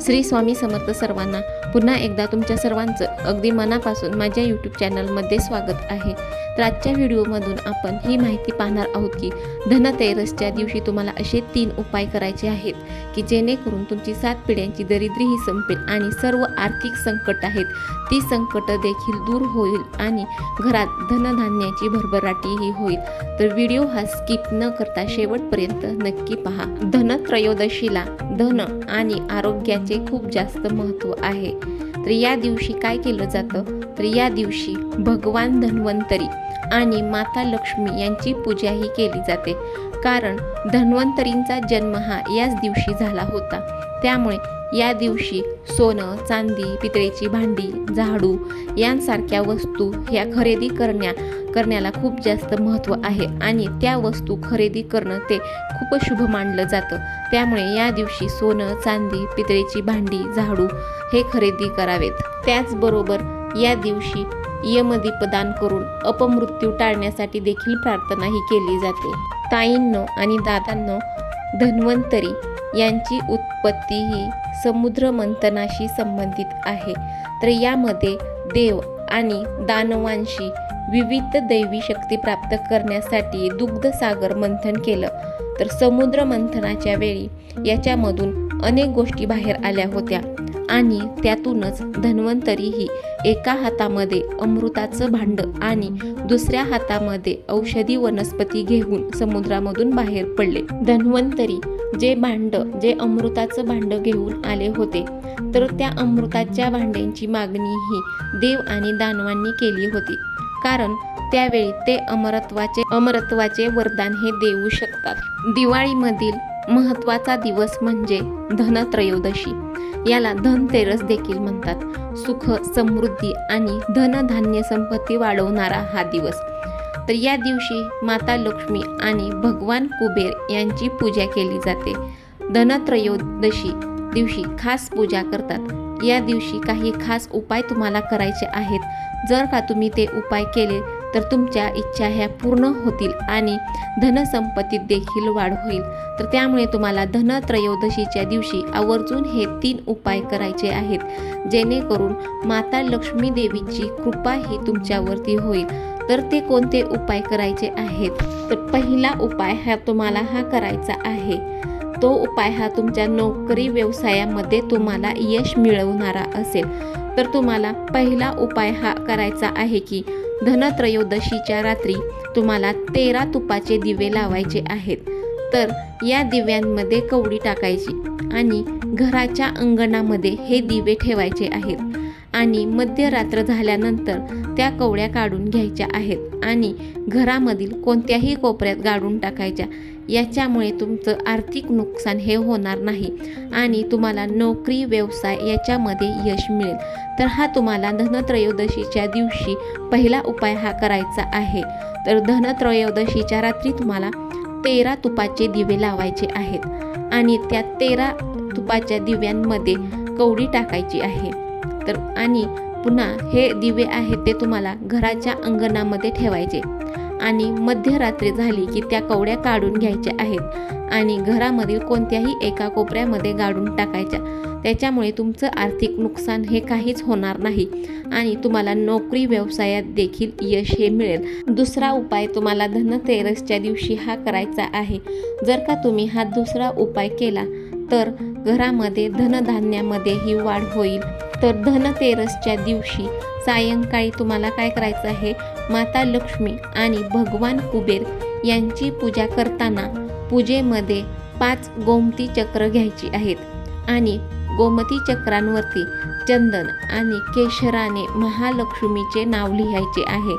श्री स्वामी समर्थ सर्वांना पुन्हा एकदा तुमच्या सर्वांचं अगदी मनापासून माझ्या यूट्यूब चॅनलमध्ये स्वागत आहे. तर आजच्या व्हिडिओमधून आपण ही माहिती पाहणार आहोत की धनतेरसच्या दिवशी तुम्हाला असे तीन उपाय करायचे आहेत की जेणेकरून तुमची सात पिढ्यांची दरिद्री ही संपेल आणि सर्व आर्थिक संकट आहेत. ती संकट देखील दूर होईल आणि घरात धनधान्याची भरभराटीही होईल. तर व्हिडिओ हा स्किप न करता शेवटपर्यंत नक्की पहा. धनत्रयोदशीला धन आणि आरोग्या म्हणजे खूप जास्त महत्त्व आहे. तर या दिवशी काय केलं जातं? तर या दिवशी भगवान धन्वंतरी आणि माता लक्ष्मी यांची पूजाही केली जाते. कारण धन्वंतरींचा जन्म हा याच दिवशी झाला होता. त्यामुळे या दिवशी सोनं चांदी पितळेची भांडी झाडू यांसारख्या वस्तू ह्या खरेदी करण्या करण्याला खूप जास्त महत्त्व आहे आणि त्या वस्तू खरेदी करणं ते खूप शुभ मानलं जातं. त्यामुळे या दिवशी सोनं चांदी पितळेची भांडी झाडू हे खरेदी करावेत. त्याचबरोबर या दिवशी यमदीपदान करून अपमृत्यू टाळण्यासाठी देखील प्रार्थनाही केली जाते. ताईंनो आणि दादांनो धन्वंतरी यांची उत्पत्ती ही समुद्र मंथनाशी संबंधित आहे. तर यामध्ये देव आणि दानवांशी विविध दैवी शक्ती प्राप्त करण्यासाठी दुग्धसागर मंथन केलं. तर समुद्र मंथनाच्या वेळी याच्यामधून अनेक गोष्टी बाहेर आल्या होत्या आणि त्यातूनच धन्वंतरीही एका हातामध्ये अमृताचं भांड आणि दुसऱ्या हातामध्ये औषधी वनस्पती घेऊन समुद्रामधून बाहेर पडले. धन्वंतरी जे भांड जे अमृताचं भांड घेऊन आले होते तर त्या अमृताच्या भांड्यांची मागणी ही देव आणि दानवांनी केली होती. कारण त्यावेळी ते अमरत्वाचे अमरत्वाचे वरदान हे देऊ शकतात. दिवाळीमधील महत्त्वाचा दिवस म्हणजे धनत्रयोदशी. याला धनतेरस देखील म्हणतात. सुख समृद्धी आणि धनधान्य संपत्ती वाढवणारा हा दिवस. तर या दिवशी माता लक्ष्मी आणि भगवान कुबेर यांची पूजा केली जाते. धनत्रयोदशी दिवशी खास पूजा करतात. या दिवशी काही खास उपाय तुम्हाला करायचे आहेत. जर का तुम्ही ते उपाय केले तर तुमच्या इच्छा ह्या पूर्ण होतील आणि धनसंपत्तीत देखील वाढ होईल. तर त्यामुळे तुम्हाला धनत्रयोदशीच्या दिवशी आवर्जून हे तीन उपाय करायचे आहेत. जेणेकरून माता लक्ष्मी देवीची कृपा ही तुमच्यावरती होईल. तर ते कोणते उपाय करायचे आहेत? तर पहिला उपाय हा तुम्हाला हा करायचा आहे. तो उपाय हा तुमच्या नोकरी व्यवसायामध्ये तुम्हाला यश मिळवणारा असेल. तर तुम्हाला पहिला उपाय हा करायचा आहे की धनत्रयोदशीच्या रात्री तुम्हाला तेरा तुपाचे दिवे लावायचे आहेत. तर या दिव्यांमध्ये कवडी टाकायची आणि घराच्या अंगणामध्ये हे दिवे ठेवायचे आहेत. आणि मध्यरात्र झाल्यानंतर त्या कवड्या काढून घ्यायच्या आहेत आणि घरामधील कोणत्याही कोपऱ्यात गाडून टाकायच्या. याच्यामुळे तुमचं आर्थिक नुकसान हे होणार नाही आणि तुम्हाला नोकरी व्यवसाय याच्यामध्ये यश मिळेल. तर हा तुम्हाला धनत्रयोदशीच्या दिवशी पहिला उपाय हा करायचा आहे. तर धनत्रयोदशीच्या रात्री तुम्हाला तेरा तुपाचे दिवे लावायचे आहेत आणि त्या तेरा तुपाच्या दिव्यांमध्ये कवडी टाकायची आहे. तर आणि पुन्हा हे दिवे आहेत ते तुम्हाला घराच्या अंगणामध्ये ठेवायचे. आणि मध्यरात्री झाली की त्या कवड्या काढून घ्यायच्या आहेत आणि घरामधील कोणत्याही एका कोपऱ्यामध्ये गाडून टाकायच्या. त्याच्यामुळे तुमचं आर्थिक नुकसान हे काहीच होणार नाही आणि तुम्हाला नोकरी व्यवसायात देखील यश हे मिळेल. दुसरा उपाय तुम्हाला धनतेरसच्या दिवशी हा करायचा आहे. जर का तुम्ही हा दुसरा उपाय केला तर घरामध्ये धनधान्यामध्येही वाढ होईल. तर धनतेरसच्या दिवशी सायंकाळी तुम्हाला काय करायचं आहे? माता लक्ष्मी आणि भगवान कुबेर यांची पूजा करताना पूजेमध्ये पाच गोमती चक्र घ्यायची आहेत आणि गोमती चक्रांवरती चंदन आणि केशराने महालक्ष्मीचे नाव लिहायचे आहे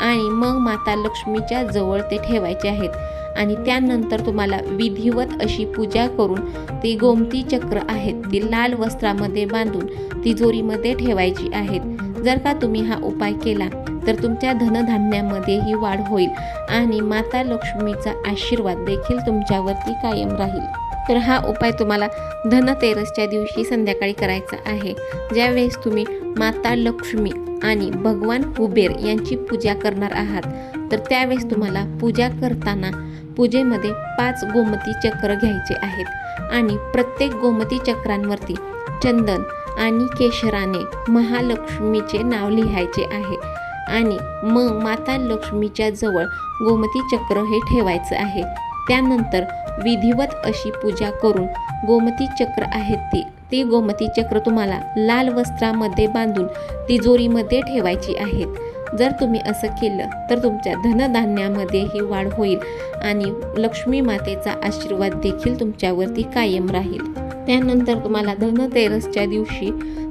आणि मग माता लक्ष्मीच्या जवळ ते ठेवायचे आहेत. आणि त्यानंतर तुम्हाला विधिवत अशी पूजा करून ती गोमती चक्र आहेत ती लाल वस्त्रामध्ये बांधून तिजोरीमध्ये ठेवायची आहेत. जर का तुम्ही हा उपाय केला तर तुमच्या धनधान्यामध्येही वाढ होईल आणि माता लक्ष्मीचा आशीर्वाद देखील तुमच्यावरती कायम राहील. तर हा उपाय तुम्हाला धनतेरसच्या दिवशी संध्याकाळी करायचा आहे. ज्यावेळेस तुम्ही माता लक्ष्मी आणि भगवान कुबेर यांची पूजा करणार आहात तर त्यावेळेस तुम्हाला पूजा करताना पूजेमध्ये पाच गोमती चक्र घ्यायचे आहेत आणि प्रत्येक गोमती चक्रांवरती चंदन आणि केशराने महालक्ष्मीचे नाव लिहायचे आहे आणि मग माता लक्ष्मीच्या जवळ गोमती चक्र हे ठेवायचं आहे. त्यानंतर विधिवत अशी पूजा करून गोमती चक्र आहेत ती. ती गोमती चक्र तुम्हाला लाल वस्त्रामध्ये बांधून तिजोरीमध्ये ठेवायची आहेत. जर तुम्ही असं केलं तर तुमच्या धनधान्यामध्येही वाढ होईल आणि लक्ष्मी मातेचा आशीर्वाद देखील तुमच्यावरती कायम राहील. त्यानंतर तुम्हाला धनतेरसच्या दिवशी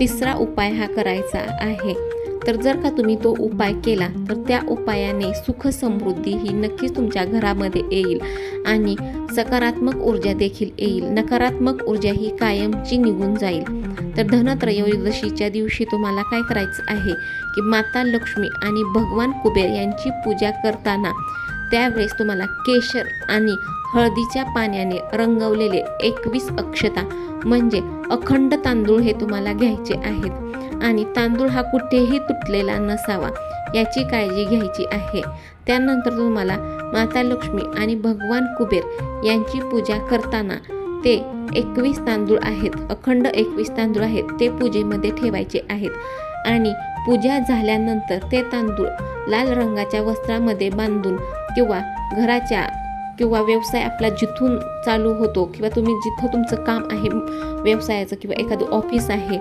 तिसरा उपाय हा करायचा आहे. तर जर का तुम्ही तो उपाय केला तर त्या उपायाने सुख समृद्धी ही नक्कीच तुमच्या घरामध्ये येईल आणि सकारात्मक ऊर्जा देखील येईल. नकारात्मक ऊर्जा ही कायमची निघून जाईल. तर धनत्रयोदशीच्या दिवशी तुम्हाला काय करायचं आहे की माता लक्ष्मी आणि भगवान कुबेर यांची पूजा करताना त्यावेळेस तुम्हाला केशर आणि हळदीच्या पाण्याने रंगवलेले एकवीस अक्षता म्हणजे अखंड तांदूळ हे तुम्हाला घ्यायचे आहेत. आणि तांदूळ हा कुठेही तुटलेला नसावा याची काळजी घ्यायची आहे. त्यानंतर तुम्हाला माता लक्ष्मी आणि भगवान कुबेर यांची पूजा करताना ते एकवीस तांदूळ आहेत अखंड एकवीस तांदूळ आहेत ते पूजेमध्ये ठेवायचे आहेत. आणि पूजा झाल्यानंतर ते तांदूळ लाल रंगाच्या वस्त्रामध्ये बांधून किंवा घराच्या किंवा व्यवसाय आपला जिथून चालू होतो किंवा तुम्ही जिथं तुमचं काम आहे व्यवसायाचं किंवा एखादं ऑफिस आहे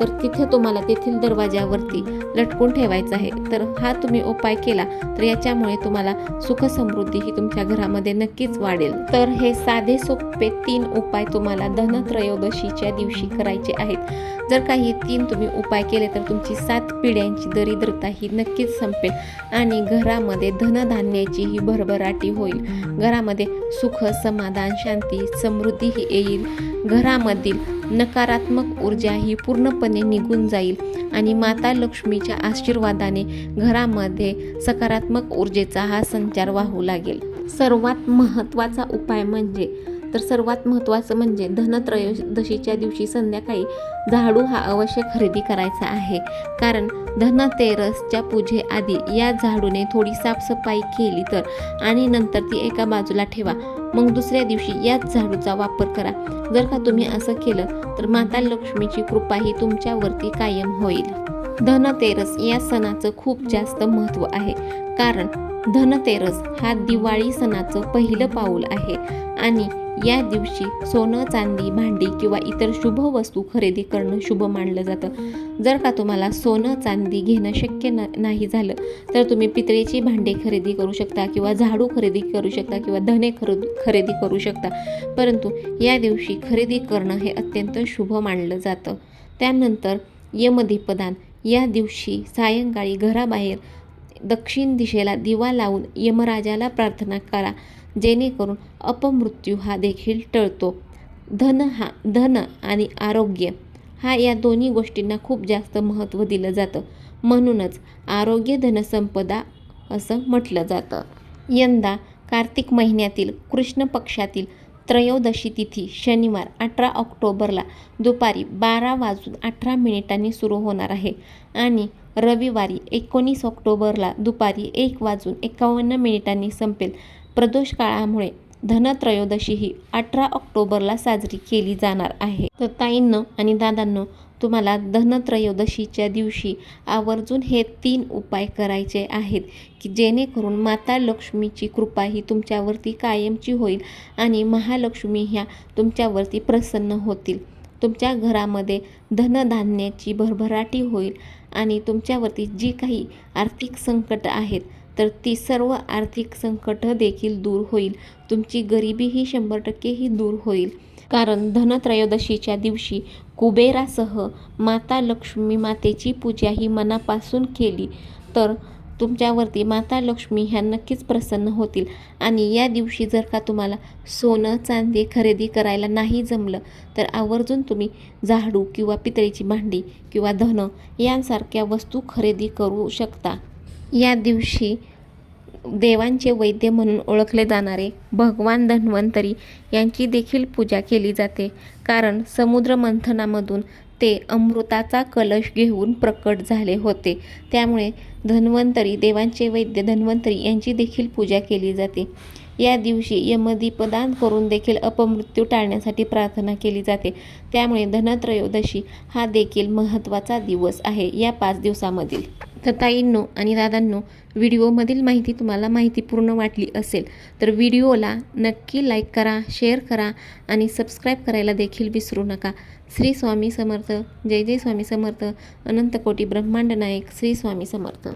तर तिथे तुम्हाला तेथील दरवाजावरती लटकून ठेवायचं आहे. तर हा तुम्ही उपाय केला तर याच्यामुळे तुम्हाला सुख समृद्धी ही तुमच्या घरामध्ये नक्कीच वाढेल. तर हे साधे सोपे तीन उपाय तुम्हाला धनत्रयोदशीच्या दिवशी करायचे आहेत. जर काही तीन तुम्ही उपाय केले तर तुमची सात पिढ्यांची दरिद्रता ही नक्कीच संपेल. आणि घरामध्ये धनधान्याची ही भरभराटी होईल. घरामध्ये सुख समाधान शांती समृद्धी ही येईल. घरामधील नकारात्मक ऊर्जा ही पूर्णपणे निघून जाईल. आणि माता लक्ष्मीच्या आशीर्वादाने घरामध्ये सकारात्मक ऊर्जेचा हा संचार वाहू लागेल. सर्वात महत्त्वाचा उपाय म्हणजे तर सर्वात महत्त्वाचं म्हणजे धनत्रयोदशीच्या दिवशी संध्याकाळी झाडू हा अवश्य खरेदी करायचा आहे. कारण धनतेरसच्या पूजेआधी या झाडूने थोडी साफसफाई केली तर आणि नंतर ती एका बाजूला ठेवा. मग दुसऱ्या दिवशी याच झाडूचा वापर करा. जर का तुम्ही असं केलं तर माता लक्ष्मीची कृपा ही तुमच्यावरती कायम होईल. धनतेरस या सणाचं खूप जास्त महत्त्व आहे. कारण धनतेरस हा दिवाळी सणाचं पहिलं पाऊल आहे. आणि या दिवशी सोनं चांदी भांडी किंवा इतर शुभ वस्तू खरेदी करणं शुभ मानलं जातं. जर का तुम्हाला सोनं चांदी घेणं शक्य न नाही झालं तर तुम्ही पितळेची भांडे खरेदी करू शकता किंवा झाडू खरेदी करू शकता किंवा धने खरेदी खरेदी करू शकता. परंतु या दिवशी खरेदी करणं हे अत्यंत शुभ मानलं जातं. त्यानंतर यमदीपदान. या दिवशी सायंकाळी घराबाहेर दक्षिण दिशेला दिवा लावून यमराजाला प्रार्थना करा. जेणेकरून अपमृत्यू हा देखील टळतो. धन हा धन आणि आरोग्य हा या दोन्ही गोष्टींना खूप जास्त महत्त्व दिलं जातं. म्हणूनच आरोग्य धनसंपदा असं म्हटलं जातं. यंदा कार्तिक महिन्यातील कृष्ण पक्षातील त्रयोदशी तिथी शनिवार अठरा ऑक्टोबरला दुपारी बारा वाजून अठरा मिनिटांनी सुरू होणार आहे आणि रविवारी एकोणीस ऑक्टोबरला दुपारी एक वाजून एकावन्न मिनिटांनी संपेल प्रदोष काळामुळे धनत्रयोदशी ही अठरा ऑक्टोबरला साजरी केली जाणार आहे. तर ताईंनं आणि दादांनो तुम्हाला धनत्रयोदशीच्या दिवशी आवर्जून हे तीन उपाय करायचे आहेत की जेणेकरून माता लक्ष्मीची कृपा ही तुमच्यावरती कायमची होईल आणि महालक्ष्मी ह्या तुमच्यावरती प्रसन्न होतील. तुमच्या घरामध्ये धनधान्याची भरभराटी होईल आणि तुमच्यावरती जी काही आर्थिक संकट आहेत तर ती सर्व आर्थिक संकट देखील दूर होईल. तुमची गरिबी ही शंभर टक्के ही दूर होईल. कारण धनत्रयोदशीच्या दिवशी कुबेरासह माता लक्ष्मी मातेची पूजा ही मनापासून केली तर तुमच्यावरती माता लक्ष्मी ह्या नक्कीच प्रसन्न होतील. आणि या दिवशी जर का तुम्हाला सोनं चांदी खरेदी करायला नाही जमलं तर आवर्जून तुम्ही झाडू किंवा पितळीची भांडी किंवा धन यांसारख्या वस्तू खरेदी करू शकता. या दिवशी देवांचे वैद्य म्हणून ओळखले जाणारे भगवान धन्वंतरी यांची देखील पूजा केली जाते. कारण समुद्र मंथनामधून ते अमृताचा कलश घेऊन प्रकट झाले होते. त्यामुळे धन्वंतरी देवांचे वैद्य धन्वंतरी यांची देखील पूजा केली जाते. या दिवशी यमदीपदान करून देखील अपमृत्यू टाळण्यासाठी प्रार्थना केली जाते. त्यामुळे धनत्रयोदशी हा देखील महत्त्वाचा दिवस आहे या पाच दिवसामधील. तर ताईंनो आणि दादांनो व्हिडिओमधील माहिती तुम्हाला माहितीपूर्ण वाटली असेल तर व्हिडिओला नक्की लाईक करा शेअर करा आणि सबस्क्राईब करायला देखील विसरू नका. श्री स्वामी समर्थ. जय जय स्वामी समर्थ. अनंत कोटी ब्रह्मांड नायक श्री स्वामी समर्थ.